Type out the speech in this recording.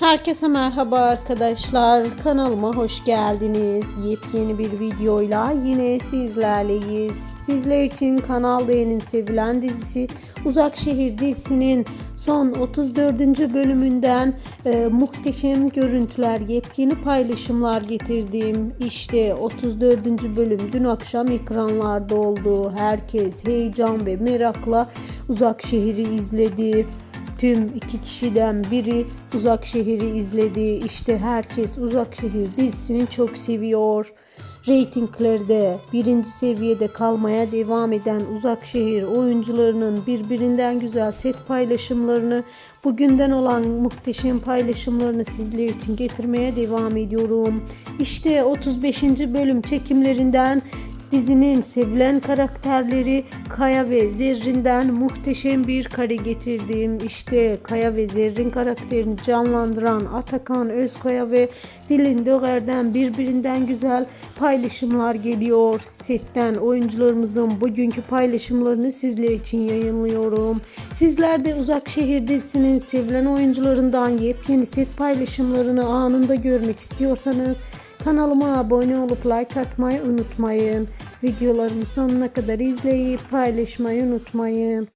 Herkese merhaba arkadaşlar. Kanalıma hoş geldiniz. Yepyeni bir videoyla yine sizlerleyiz. Sizler için Kanal D'nin sevilen dizisi Uzak Şehir dizisinin son 34. bölümünden e, muhteşem görüntüler, yepyeni paylaşımlar getirdim. İşte 34. bölüm dün akşam ekranlarda oldu. Herkes heyecan ve merakla Uzak Şehir'i izledi. Tüm iki kişiden biri Uzak Şehir'i izledi. İşte herkes Uzak Şehir dizisini çok seviyor. Reytinglerde birinci seviyede kalmaya devam eden Uzak Şehir oyuncularının birbirinden güzel set paylaşımlarını, bugünden olan muhteşem paylaşımlarını sizler için getirmeye devam ediyorum. İşte 35. bölüm çekimlerinden Dizinin sevilen karakterleri Kaya ve Zerrin'den muhteşem bir kare getirdim. İşte Kaya ve Zerrin karakterini canlandıran Atakan Özkaya ve Dilin Döger'den birbirinden güzel paylaşımlar geliyor. Setten oyuncularımızın bugünkü paylaşımlarını sizler için yayınlıyorum. Sizler de Uzak Şehir dizisinin sevilen oyuncularından yepyeni set paylaşımlarını anında görmek istiyorsanız Kanalıma abone olup like atmayı unutmayın. Videolarımı sonuna kadar izleyip paylaşmayı unutmayın.